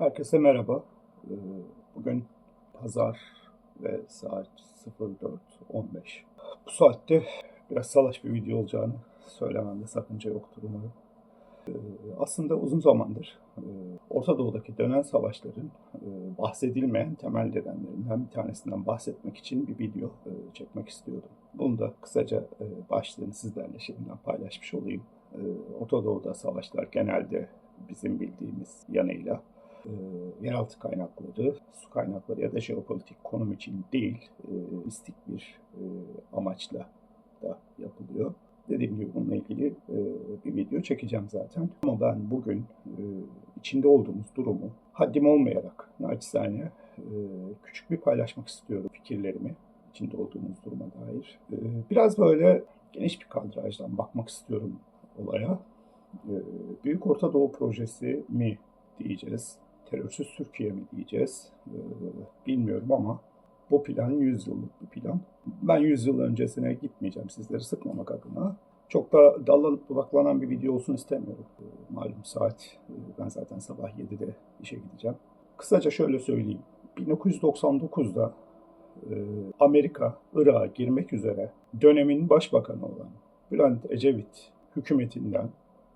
Herkese merhaba. Ee, Bugün pazar ve saat 04.15. Bu saatte biraz salaş bir video olacağını söylememde sakınca yoktur umarım. Ee, Aslında uzun zamandır e, Orta Doğu'daki dönen savaşların e, bahsedilmeyen temel nedenlerinden bir tanesinden bahsetmek için bir video e, çekmek istiyordum. Bunu da kısaca başlığını sizlerle şimdiden paylaşmış olayım. Orta Doğu'da savaşlar genelde bizim bildiğimiz yanıyla e, yeraltı kaynakları, su kaynakları ya da jeopolitik konum için değil, e, mistik bir e, amaçla da yapılıyor. Dediğim gibi bununla ilgili e, bir video çekeceğim zaten. Ama ben bugün e, içinde olduğumuz durumu haddim olmayarak naçizane e, küçük bir paylaşmak istiyorum fikirlerimi içinde olduğumuz duruma dair. E, biraz böyle geniş bir kadrajdan bakmak istiyorum olaya. E, Büyük Orta Doğu Projesi mi diyeceğiz? Terörsüz Türkiye mi diyeceğiz? E, bilmiyorum ama bu plan 100 yıllık bir plan. Ben 100 yıl öncesine gitmeyeceğim sizleri sıkmamak adına. Çok da dallanıp budaklanan bir video olsun istemiyorum. E, Malum saat, e, ben zaten sabah 7'de işe gideceğim. Kısaca şöyle söyleyeyim. 1999'da e, Amerika Irak'a girmek üzere dönemin başbakanı olan Bülent Ecevit hükümetinden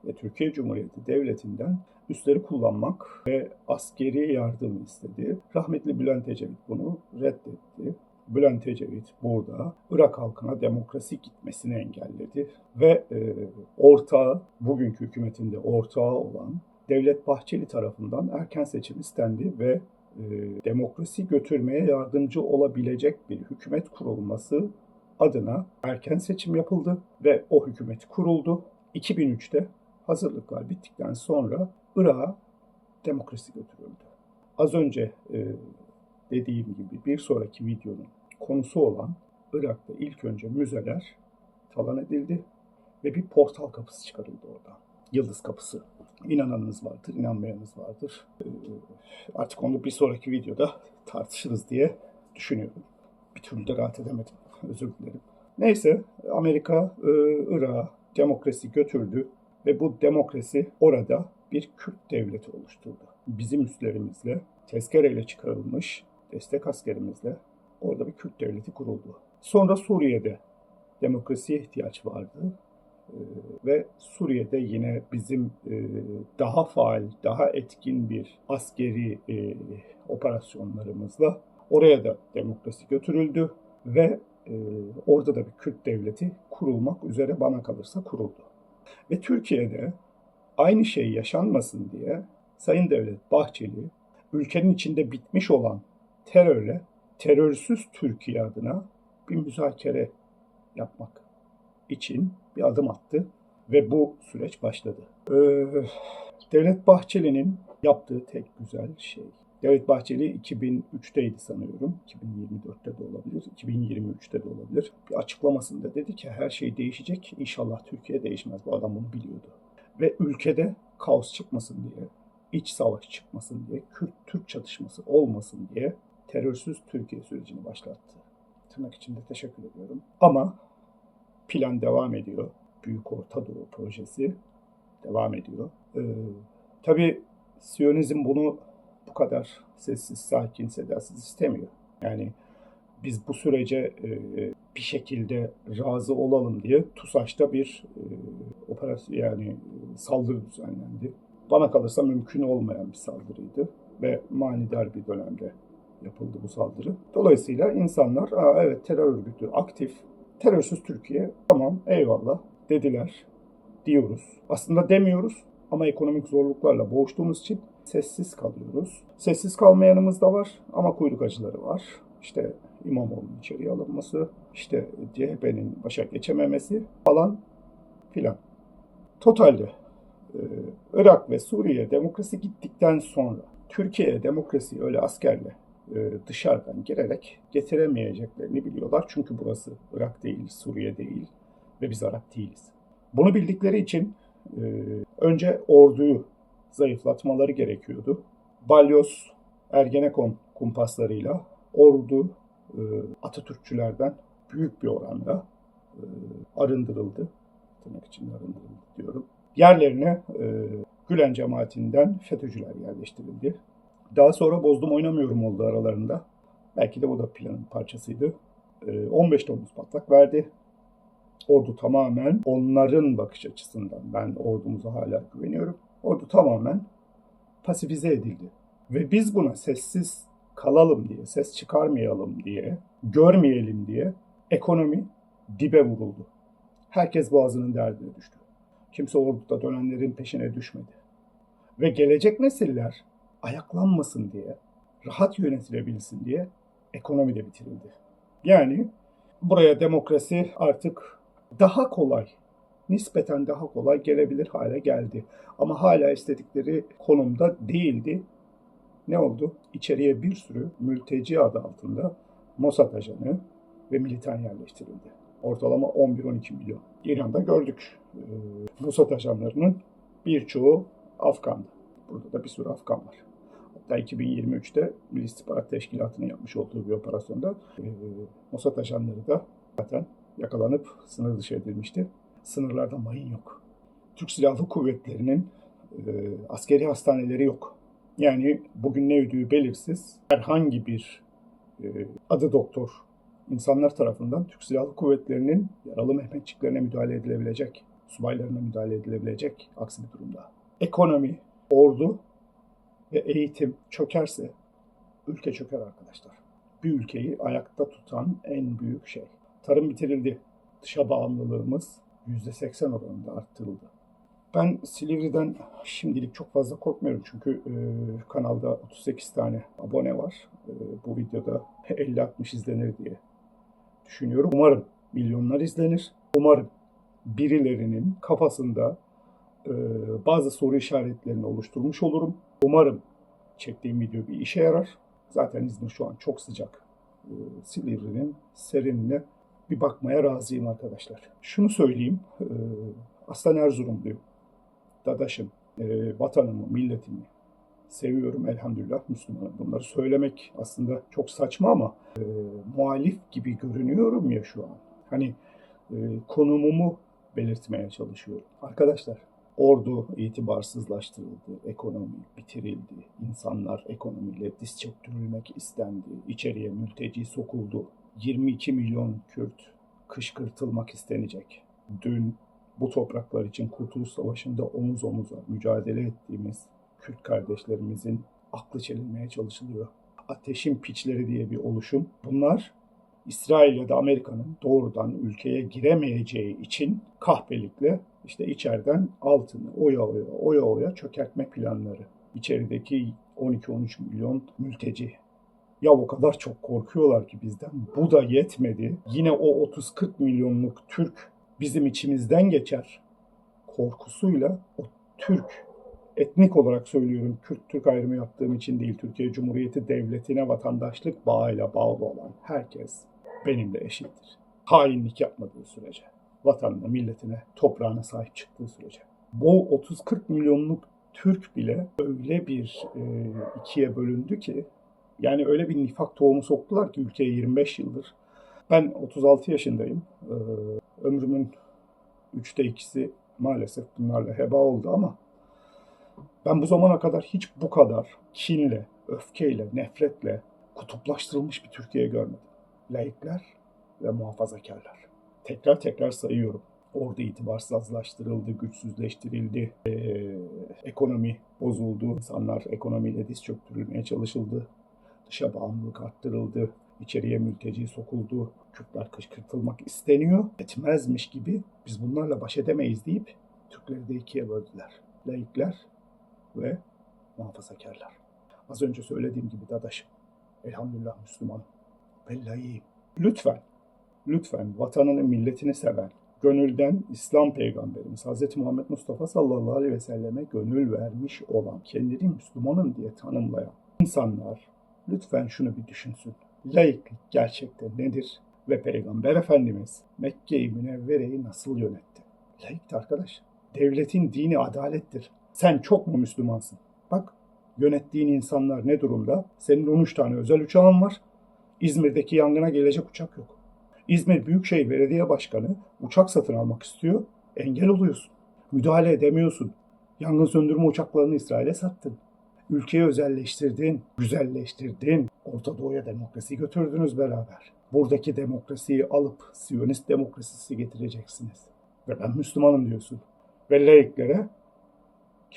ve Türkiye Cumhuriyeti Devleti'nden üsleri kullanmak ve askeri yardım istedi. Rahmetli Bülent Ecevit bunu reddetti. Bülent Ecevit burada Irak halkına demokrasi gitmesini engelledi ve e, ortağı, bugünkü hükümetinde ortağı olan Devlet Bahçeli tarafından erken seçim istendi ve e, demokrasi götürmeye yardımcı olabilecek bir hükümet kurulması adına erken seçim yapıldı ve o hükümet kuruldu. 2003'te hazırlıklar bittikten sonra Irak'a demokrasi götürüldü. Az önce e, dediğim gibi bir sonraki videonun konusu olan Irak'ta ilk önce müzeler talan edildi ve bir portal kapısı çıkarıldı orada. Yıldız kapısı. İnananınız vardır, inanmayanınız vardır. E, artık onu bir sonraki videoda tartışırız diye düşünüyorum. Bir türlü de rahat edemedim. Özür dilerim. Neyse Amerika e, Irak'a demokrasi götürdü ve bu demokrasi orada bir Kürt devleti oluşturdu. Bizim üslerimizle, tezkereyle çıkarılmış destek askerimizle orada bir Kürt devleti kuruldu. Sonra Suriye'de demokrasiye ihtiyaç vardı. Ve Suriye'de yine bizim daha faal, daha etkin bir askeri operasyonlarımızla oraya da demokrasi götürüldü ve orada da bir Kürt devleti kurulmak üzere bana kalırsa kuruldu. Ve Türkiye'de aynı şey yaşanmasın diye Sayın Devlet Bahçeli ülkenin içinde bitmiş olan terörle terörsüz Türkiye adına bir müzakere yapmak için bir adım attı ve bu süreç başladı. Ee, Devlet Bahçeli'nin yaptığı tek güzel şey. Devlet Bahçeli 2003'teydi sanıyorum. 2024'te de olabilir, 2023'te de olabilir. Bir açıklamasında dedi ki her şey değişecek. İnşallah Türkiye değişmez. Bu adam bunu biliyordu. Ve ülkede kaos çıkmasın diye, iç savaş çıkmasın diye, Kürt-Türk çatışması olmasın diye terörsüz Türkiye sürecini başlattı. Tırnak içinde teşekkür ediyorum. Ama plan devam ediyor. Büyük Orta Doğu projesi devam ediyor. Ee, tabii Siyonizm bunu bu kadar sessiz, sakin, sedasız istemiyor. Yani biz bu sürece e, bir şekilde razı olalım diye TUSAŞ'ta bir e, operasyon yani e, saldırı düzenlendi. Bana kalırsa mümkün olmayan bir saldırıydı ve manidar bir dönemde yapıldı bu saldırı. Dolayısıyla insanlar Aa, evet terör örgütü aktif, terörsüz Türkiye tamam eyvallah dediler diyoruz. Aslında demiyoruz ama ekonomik zorluklarla boğuştuğumuz için sessiz kalıyoruz. Sessiz kalmayanımız da var ama kuyruk acıları var. İşte İmamoğlu'nun içeriye alınması, işte CHP'nin başa geçememesi falan filan. Totalde e, Irak ve Suriye demokrasi gittikten sonra Türkiye'ye demokrasi öyle askerle e, dışarıdan girerek getiremeyeceklerini biliyorlar. Çünkü burası Irak değil, Suriye değil ve biz Arap değiliz. Bunu bildikleri için e, önce orduyu zayıflatmaları gerekiyordu. Balyoz, Ergenekon kumpaslarıyla ordu Atatürkçülerden büyük bir oranda e, arındırıldı. Tırnak içinde arındırıldı diyorum. Yerlerine e, Gülen cemaatinden FETÖ'cüler yerleştirildi. Daha sonra bozdum oynamıyorum oldu aralarında. Belki de bu da planın parçasıydı. Ee, 15 Temmuz patlak verdi. Ordu tamamen onların bakış açısından ben ordumuza hala güveniyorum. Ordu tamamen pasifize edildi. Ve biz buna sessiz kalalım diye, ses çıkarmayalım diye, görmeyelim diye ekonomi dibe vuruldu. Herkes boğazının derdine düştü. Kimse orduda dönenlerin peşine düşmedi. Ve gelecek nesiller ayaklanmasın diye, rahat yönetilebilsin diye ekonomi de bitirildi. Yani buraya demokrasi artık daha kolay, nispeten daha kolay gelebilir hale geldi. Ama hala istedikleri konumda değildi. Ne oldu? İçeriye bir sürü mülteci adı altında Mossad ajanı ve militan yerleştirildi. Ortalama 11-12 milyon. İran'da gördük. Ee, Mossad ajanlarının birçoğu Afgan'dı. Burada da bir sürü Afgan var. Hatta 2023'te Milli İstihbarat Teşkilatı'nın yapmış olduğu bir operasyonda e, Mossad ajanları da zaten yakalanıp sınır dışı edilmişti. Sınırlarda mayın yok. Türk Silahlı Kuvvetleri'nin e, askeri hastaneleri yok. Yani bugün ne ödüğü belirsiz herhangi bir e, adı doktor insanlar tarafından Türk Silahlı Kuvvetleri'nin yaralı Mehmetçiklerine müdahale edilebilecek, subaylarına müdahale edilebilecek aksi bir durumda. Ekonomi, ordu ve eğitim çökerse ülke çöker arkadaşlar. Bir ülkeyi ayakta tutan en büyük şey. Tarım bitirildi. Dışa bağımlılığımız %80 oranında arttırıldı. Ben Silivri'den şimdilik çok fazla korkmuyorum çünkü e, kanalda 38 tane abone var. E, bu videoda 50-60 izlenir diye düşünüyorum. Umarım milyonlar izlenir. Umarım birilerinin kafasında e, bazı soru işaretlerini oluşturmuş olurum. Umarım çektiğim video bir işe yarar. Zaten İzmir şu an çok sıcak. E, Silivri'nin serinine bir bakmaya razıyım arkadaşlar. Şunu söyleyeyim. E, Aslan Erzurumluyum. Dadaşım, e, vatanımı, milletimi seviyorum elhamdülillah Müslümanım. Bunları söylemek aslında çok saçma ama e, muhalif gibi görünüyorum ya şu an. Hani e, konumumu belirtmeye çalışıyorum. Arkadaşlar ordu itibarsızlaştırıldı, ekonomi bitirildi, insanlar ekonomiyle diz çöktürülmek istendi, içeriye mülteci sokuldu. 22 milyon Kürt kışkırtılmak istenecek. Dün bu topraklar için Kurtuluş Savaşı'nda omuz omuza mücadele ettiğimiz Kürt kardeşlerimizin aklı çelinmeye çalışılıyor. Ateşin piçleri diye bir oluşum. Bunlar İsrail ya da Amerika'nın doğrudan ülkeye giremeyeceği için kahpelikle işte içeriden altını oya oya oya oya çökertme planları. İçerideki 12-13 milyon mülteci. Ya o kadar çok korkuyorlar ki bizden. Bu da yetmedi. Yine o 30-40 milyonluk Türk bizim içimizden geçer korkusuyla o Türk etnik olarak söylüyorum Kürt Türk ayrımı yaptığım için değil Türkiye Cumhuriyeti Devleti'ne vatandaşlık bağıyla bağlı olan herkes benimle eşittir. Hainlik yapmadığı sürece, vatanına, milletine, toprağına sahip çıktığı sürece. Bu 30-40 milyonluk Türk bile öyle bir e, ikiye bölündü ki yani öyle bir nifak tohumu soktular ki ülkeye 25 yıldır. Ben 36 yaşındayım. Ee, ömrümün üçte ikisi maalesef bunlarla heba oldu ama ben bu zamana kadar hiç bu kadar kinle, öfkeyle, nefretle kutuplaştırılmış bir Türkiye görmedim. Laikler ve muhafazakarlar. Tekrar tekrar sayıyorum. Orada itibarsızlaştırıldı, güçsüzleştirildi, ee, ekonomi bozuldu, insanlar ekonomiyle diz çöktürülmeye çalışıldı, dışa bağımlılık arttırıldı, içeriye mülteci sokuldu, Kürtler kışkırtılmak isteniyor, etmezmiş gibi biz bunlarla baş edemeyiz deyip Türkleri de ikiye böldüler. Laikler ve muhafazakarlar. Az önce söylediğim gibi dadaşım, elhamdülillah Müslümanım ve layığım. Lütfen, lütfen vatanını, milletini seven, gönülden İslam peygamberimiz Hz. Muhammed Mustafa sallallahu aleyhi ve selleme gönül vermiş olan, kendini Müslümanım diye tanımlayan insanlar lütfen şunu bir düşünsün. Laiklik gerçekten nedir? Ve Peygamber Efendimiz Mekke-i Münevvere'yi nasıl yönetti? Laikti arkadaş. Devletin dini adalettir. Sen çok mu Müslümansın? Bak yönettiğin insanlar ne durumda? Senin 13 tane özel uçağın var. İzmir'deki yangına gelecek uçak yok. İzmir Büyükşehir Belediye Başkanı uçak satın almak istiyor. Engel oluyorsun. Müdahale edemiyorsun. Yangın söndürme uçaklarını İsrail'e sattın. Ülkeyi özelleştirdin, güzelleştirdin. Orta Doğu'ya demokrasi götürdünüz beraber. Buradaki demokrasiyi alıp Siyonist demokrasisi getireceksiniz. Ve ben Müslümanım diyorsun. Ve laiklere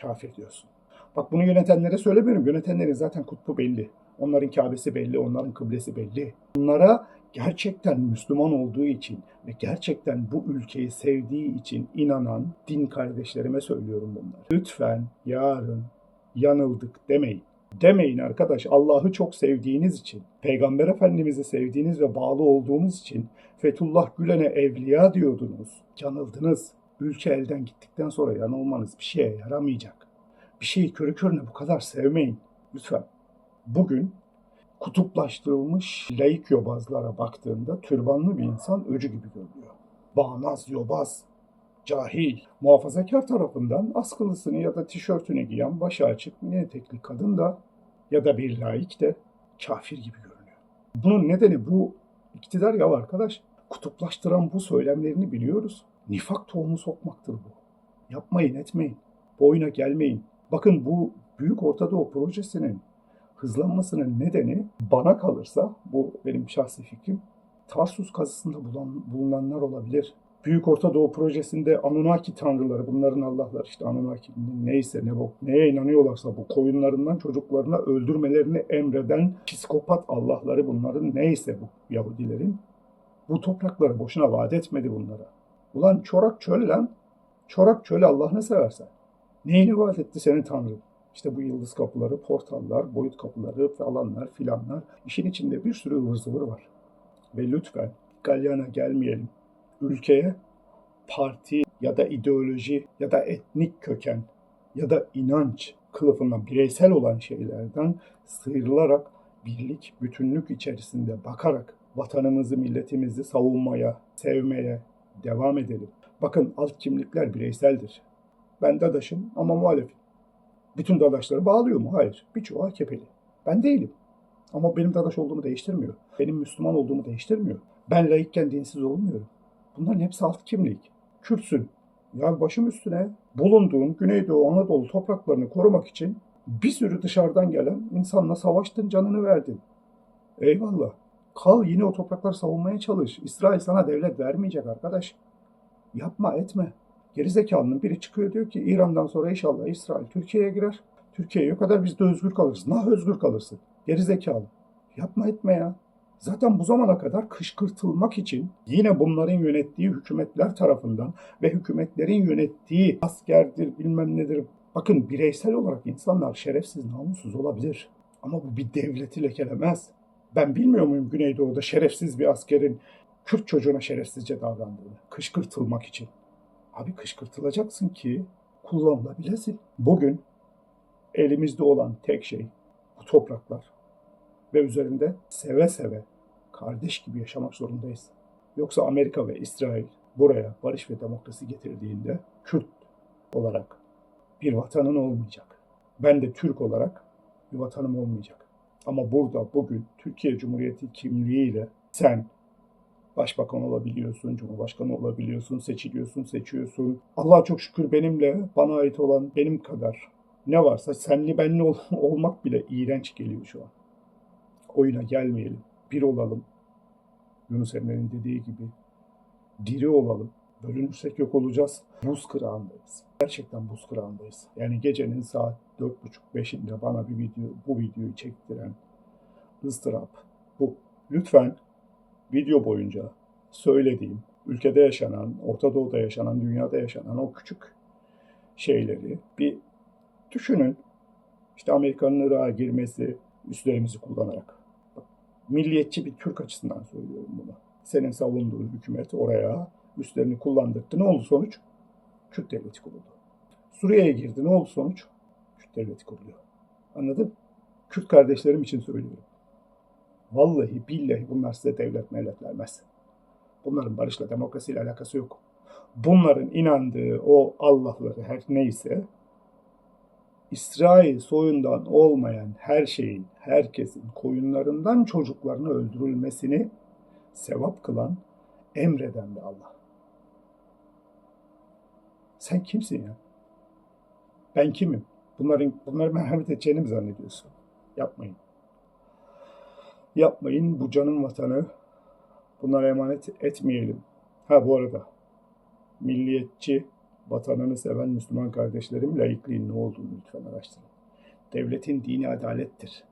kafir diyorsun. Bak bunu yönetenlere söylemiyorum. Yönetenlerin zaten kutbu belli. Onların Kabe'si belli, onların kıblesi belli. Onlara gerçekten Müslüman olduğu için ve gerçekten bu ülkeyi sevdiği için inanan din kardeşlerime söylüyorum bunları. Lütfen yarın yanıldık demeyin. Demeyin arkadaş Allah'ı çok sevdiğiniz için, Peygamber Efendimiz'i sevdiğiniz ve bağlı olduğunuz için Fethullah Gülen'e evliya diyordunuz. Yanıldınız. Ülke elden gittikten sonra yanılmanız bir şeye yaramayacak. Bir şeyi körü körüne bu kadar sevmeyin. Lütfen. Bugün kutuplaştırılmış laik yobazlara baktığında türbanlı bir insan öcü gibi görünüyor. Bağnaz, yobaz, cahil, muhafazakar tarafından askılısını ya da tişörtünü giyen başı açık mini etekli kadın da ya da bir laik de kafir gibi görünüyor. Bunun nedeni bu iktidar ya arkadaş. Kutuplaştıran bu söylemlerini biliyoruz. Nifak tohumu sokmaktır bu. Yapmayın etmeyin. Boyuna gelmeyin. Bakın bu Büyük Orta Doğu projesinin hızlanmasının nedeni bana kalırsa, bu benim şahsi fikrim, Tarsus kazısında bulan, bulunanlar olabilir. Büyük Orta Doğu projesinde Anunnaki tanrıları, bunların Allah'lar işte Anunnaki'nin neyse ne bu, neye inanıyorlarsa bu koyunlarından çocuklarına öldürmelerini emreden psikopat Allah'ları bunların neyse bu Yahudilerin bu toprakları boşuna vaat etmedi bunlara. Ulan çorak çöl lan. Çorak çöl Allah'ını seversen. Neyini vaat etti senin Tanrın? İşte bu yıldız kapıları, portallar, boyut kapıları falanlar filanlar. İşin içinde bir sürü ıvır var. Ve lütfen galyana gelmeyelim. Ülkeye parti ya da ideoloji ya da etnik köken ya da inanç kılıfından bireysel olan şeylerden sıyrılarak birlik, bütünlük içerisinde bakarak vatanımızı, milletimizi savunmaya, sevmeye devam edelim. Bakın alt kimlikler bireyseldir. Ben dadaşım ama muhalefim. Bütün dadaşları bağlıyor mu? Hayır. Birçoğu AKP'li. Ben değilim. Ama benim dadaş olduğumu değiştirmiyor. Benim Müslüman olduğumu değiştirmiyor. Ben laikken dinsiz olmuyorum. Bunların hepsi alt kimlik. Kürtsün. Ya başım üstüne bulunduğun Güneydoğu Anadolu topraklarını korumak için bir sürü dışarıdan gelen insanla savaştın, canını verdin. Eyvallah. Kal yine o toprakları savunmaya çalış. İsrail sana devlet vermeyecek arkadaş. Yapma etme. Gerizekalının biri çıkıyor diyor ki İran'dan sonra inşallah İsrail Türkiye'ye girer. Türkiye'ye kadar biz de özgür kalırız. Nah özgür kalırsın. Gerizekalı. Yapma etme ya. Zaten bu zamana kadar kışkırtılmak için yine bunların yönettiği hükümetler tarafından ve hükümetlerin yönettiği askerdir bilmem nedir. Bakın bireysel olarak insanlar şerefsiz namussuz olabilir. Ama bu bir devleti lekelemez. Ben bilmiyor muyum Güneydoğu'da şerefsiz bir askerin Kürt çocuğuna şerefsizce davrandığını? Kışkırtılmak için. Abi kışkırtılacaksın ki kullanılabilesin. Bugün elimizde olan tek şey bu topraklar ve üzerinde seve seve kardeş gibi yaşamak zorundayız. Yoksa Amerika ve İsrail buraya barış ve demokrasi getirdiğinde Kürt olarak bir vatanın olmayacak. Ben de Türk olarak bir vatanım olmayacak. Ama burada bugün Türkiye Cumhuriyeti kimliğiyle sen başbakan olabiliyorsun, cumhurbaşkanı olabiliyorsun, seçiliyorsun, seçiyorsun. Allah'a çok şükür benimle, bana ait olan benim kadar ne varsa senli benli ol- olmak bile iğrenç geliyor şu an. Oyuna gelmeyelim, bir olalım. Yunus Emre'nin dediği gibi diri olalım. Bölünürsek yok olacağız. Buz kırağındayız. Gerçekten buz kırağındayız. Yani gecenin saat 4.30-5'inde bana bir video, bu videoyu çektiren ıstırap bu. Lütfen video boyunca söylediğim, ülkede yaşanan, Orta Doğu'da yaşanan, dünyada yaşanan o küçük şeyleri bir düşünün. İşte Amerika'nın Irak'a girmesi, üslerimizi kullanarak. Milliyetçi bir Türk açısından söylüyorum bunu. Senin savunduğun hükümet oraya üslerini kullandırdı. Ne oldu sonuç? Kürt devleti kuruldu. Suriye'ye girdi. Ne oldu sonuç? Kürt devleti kuruluyor. Anladın? Kürt kardeşlerim için söylüyorum. Vallahi billahi bunlar size devlet mevlet vermez. Bunların barışla demokrasiyle alakası yok. Bunların inandığı o Allah'ları her neyse İsrail soyundan olmayan her şeyin, herkesin koyunlarından çocuklarını öldürülmesini sevap kılan, emreden bir Allah. Sen kimsin ya? Ben kimim? Bunların bunları merhamet edeceğini mi zannediyorsun? Yapmayın. Yapmayın. Bu canın vatanı. Bunlara emanet etmeyelim. Ha bu arada milliyetçi, vatanını seven Müslüman kardeşlerim laikliğin ne olduğunu lütfen araştırın. Devletin dini adalettir.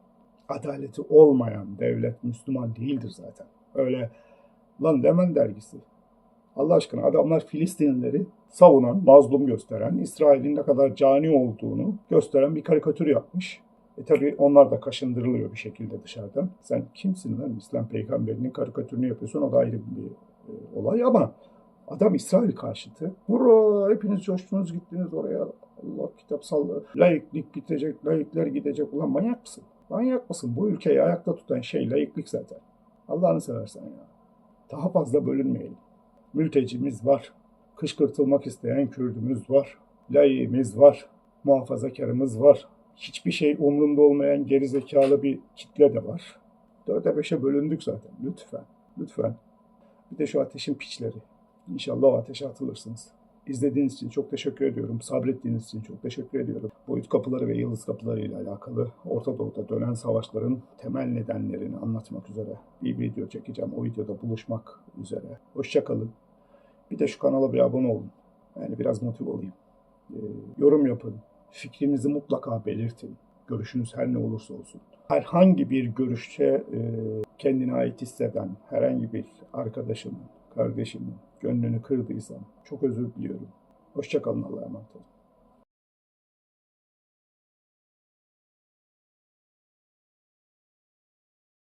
Adaleti olmayan devlet Müslüman değildir zaten. Öyle lan Lemen dergisi. Allah aşkına adamlar Filistinlileri savunan, mazlum gösteren, İsrail'in ne kadar cani olduğunu gösteren bir karikatür yapmış. E tabi onlar da kaşındırılıyor bir şekilde dışarıdan. Sen kimsin lan İslam peygamberinin karikatürünü yapıyorsun o da ayrı bir e, olay ama adam İsrail karşıtı. Vura hepiniz coştunuz gittiniz oraya. Allah kitap salla. Laiklik bitecek, laikler gidecek. Ulan manyak mısın? Manyak mısın? Bu ülkeyi ayakta tutan şey laiklik zaten. Allah'ını seversen ya. Daha fazla bölünmeyelim. Mültecimiz var. Kışkırtılmak isteyen Kürdümüz var. Layığımız var. Muhafazakarımız var. Hiçbir şey umrunda olmayan gerizekalı bir kitle de var. Dörde beşe bölündük zaten. Lütfen. Lütfen. Bir de şu ateşin piçleri. İnşallah ateşe atılırsınız. İzlediğiniz için çok teşekkür ediyorum. Sabrettiğiniz için çok teşekkür ediyorum. Boyut kapıları ve yıldız kapıları ile alakalı Orta Doğu'da dönen savaşların temel nedenlerini anlatmak üzere bir video çekeceğim. O videoda buluşmak üzere. Hoşçakalın. Bir de şu kanala bir abone olun. Yani biraz motive olayım. Ee, yorum yapın. Fikrinizi mutlaka belirtin. Görüşünüz her ne olursa olsun. Herhangi bir görüşe e, kendine ait hisseden herhangi bir arkadaşımın, kardeşimin gönlünü kırdıysam çok özür diliyorum. Hoşçakalın Allah'a emanet olun.